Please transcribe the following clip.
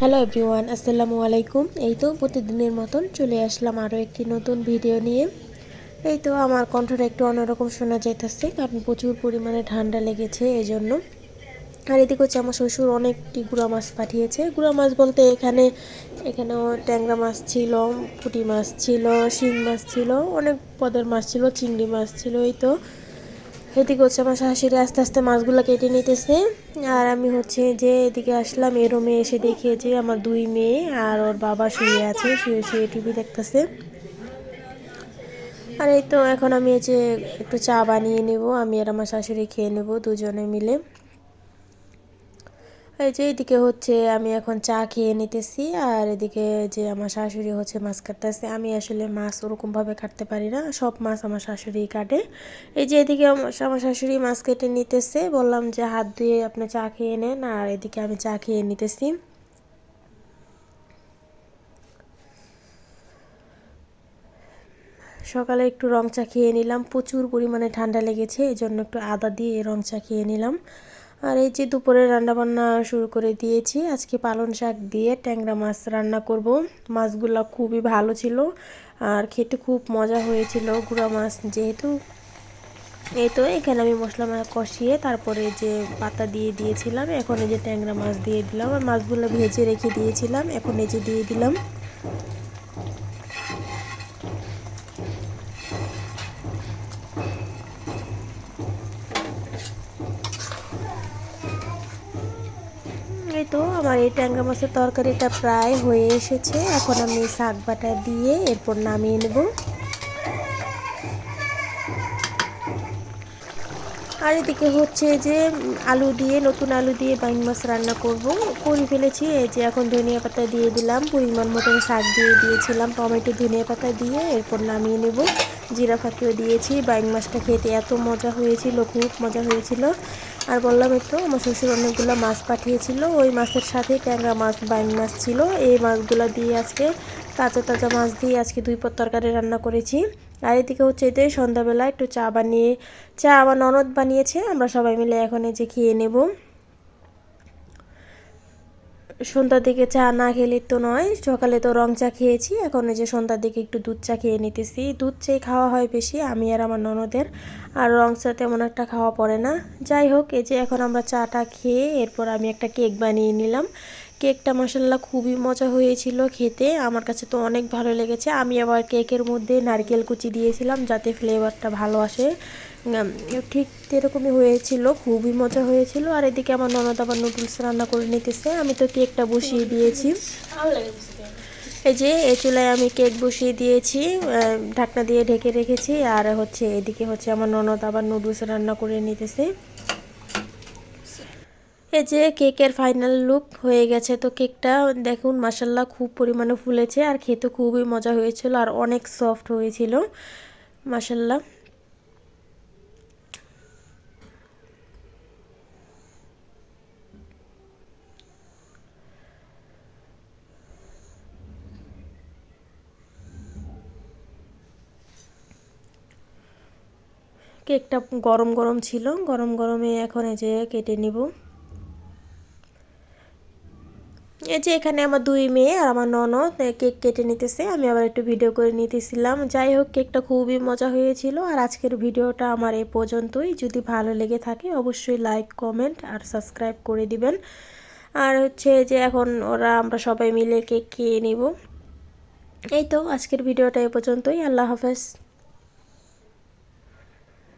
Hello everyone আসসালামু আলাইকুম এই তো প্রতিদিনের মতন চলে আসলাম আরও একটি নতুন ভিডিও নিয়ে। এই তো আমার কণ্ঠটা একটু অন্যরকম শোনা যাইতেছে, কারণ প্রচুর পরিমাণে ঠান্ডা লেগেছে এই জন্য আর এদিকে হচ্ছে আমার শ্বশুর অনেকটি গুঁড়া মাছ পাঠিয়েছে। গুঁড়া মাছ বলতে এখানে, এখানেও ট্যাংরা মাছ ছিল, পুঁটি মাছ ছিল, শিং মাছ ছিল, অনেক পদের মাছ ছিল, চিংড়ি মাছ ছিল, এই তো। এদিকে হচ্ছে আমার শাশুড়ি আস্তে আস্তে মাছগুলো কেটে নিতেছে। আর আমি হচ্ছে যে এদিকে আসলাম, এ রুমে এসে দেখি যে আমার দুই মেয়ে আর ওর বাবা শুয়ে আছে, শুয়ে শুয়ে টিভি দেখতেছে। আর এই তো এখন আমি যে একটু চা বানিয়ে নেব, আমি আর আমার শাশুড়ি খেয়ে নেব দুজনে মিলে। এই যে এদিকে হচ্ছে আমি এখন চা খেয়ে নিতেছি, আর এদিকে যে আমার শাশুড়ি হচ্ছে মাছ কাটতেছে, আমি আসলে মাছ ওরকমভাবে কাটতে পারি না, সব মাছ আমার শাশুড়ি কাটে। এই যে এদিকে আমার শাশুড়ি মাছ কেটে নিতেছে, বললাম যে হাত ধুয়ে আপনি চা খেয়ে নেন, আর এদিকে আমি চা খেয়ে নিতেছি। সকালে একটু রং চা খেয়ে নিলাম, প্রচুর পরিমাণে ঠান্ডা লেগেছে এই জন্য একটু আদা দিয়ে রং চা খেয়ে নিলাম। আর এই যে দুপুরে রান্নাবান্না শুরু করে দিয়েছি। আজকে পালন শাক দিয়ে ট্যাংরা মাছ রান্না করব। মাছগুলো খুবই ভালো ছিল আর খেতে খুব মজা হয়েছিল গুঁড়া মাছ যেহেতু। এই তো, এখানে আমি মশলা কষিয়ে তারপরে যে পাতা দিয়ে দিয়েছিলাম। এখন এই যে ট্যাংরা মাছ দিয়ে দিলাম। আর মাছগুলো ভেজে রেখে দিয়েছিলাম। এখন এই যে দিয়ে দিলাম। তো আমার এই ট্যাংরা মাছের তরকারিটা প্রায় হয়ে এসেছে। এখন আমি শাক বাটা দিয়ে এরপর নামিয়ে নেব। আর এদিকে হচ্ছে যে আলু দিয়ে, নতুন আলু দিয়ে বাইং মাছ রান্না করব। করে ফেলেছি, এই যে এখন ধনিয়া পাতা দিয়ে দিলাম। পরিমাণ মতন শাক দিয়ে দিয়েছিলাম, টমেটো, ধনিয়া পাতা দিয়ে এরপর নামিয়ে নেব। জিরা ফাঁকিও দিয়েছি বাইং মাছটা খেতে এত মজা হয়েছিল, খুব মজা হয়েছিল। আর বললাম একটু, আমার শ্বশুর অনেকগুলো মাছ পাঠিয়েছিল। ওই মাছের সাথে ট্যাংরা মাছ, বাইন মাছ ছিল। এই মাছগুলো দিয়ে আজকে তাজা তাজা মাছ দিয়ে আজকে দুই পদ তরকারি রান্না করেছি। আর এদিকে হচ্ছে এতে সন্ধ্যাবেলা একটু চা বানিয়ে, চা আমার ননদ বানিয়েছে। আমরা সবাই মিলে এখন এই যে খেয়ে নেব। সন্ধ্যার দিকে চা না খেলে তো নয়, সকালে তো রং চা খেয়েছি, এখন এই যে সন্ধ্যার দিকে একটু দুধ চা খেয়ে নিতেছি। দুধ চেয়ে খাওয়া হয় বেশি, আমি আর আমার ননদের, আর রং চা তেমন একটা খাওয়া পড়ে না। যাই হোক, এই যে এখন আমরা চাটা খেয়ে এরপর আমি একটা কেক বানিয়ে নিলাম। কেকটা মশাল্লা খুবই মজা হয়েছিল খেতে। আমার কাছে তো অনেক ভালো লেগেছে। আমি আবার কেকের মধ্যে নারকেল কুচি দিয়েছিলাম যাতে ফ্লেভারটা ভালো আসে। ঠিক এরকমই হয়েছিল, খুবই মজা হয়েছিল। আর এদিকে আমার ননদ আবার নুডলস রান্না করে নিতেছে। আমি তো কেকটা বসিয়ে দিয়েছি। এই যে, এ চুলায় আমি কেক বসিয়ে দিয়েছি। ঢাকনা দিয়ে ঢেকে রেখেছি। আর হচ্ছে এদিকে হচ্ছে আমার ননদ আবার নুডলস রান্না করে নিতেছে। এই যে কেকের ফাইনাল লুক হয়ে গেছে। তো কেকটা দেখুন মাসাল্লাহ খুব পরিমাণে ফুলেছে আর খেতে খুবই মজা হয়েছিল আর অনেক সফট হয়েছিল। মাসাল্লাহ কেকটা গরম গরম ছিল, গরম গরমে এখন এই যে কেটে নিব। এই যে এখানে আমার দুই মেয়ে আর আমার ননদ কেক কেটে নিতেছে। আমি আবার একটু ভিডিও করে নিতেছিলাম। যাই হোক কেকটা খুবই মজা হয়েছিল আর আজকের ভিডিওটা আমার এ পর্যন্তই। যদি ভালো লেগে থাকে, অবশ্যই লাইক কমেন্ট আর সাবস্ক্রাইব করে দিবেন। আর হচ্ছে যে এখন ওরা, আমরা সবাই মিলে কেক খেয়ে নিব। এই তো, আজকের ভিডিওটা এ পর্যন্তই। আল্লাহ হাফেজ।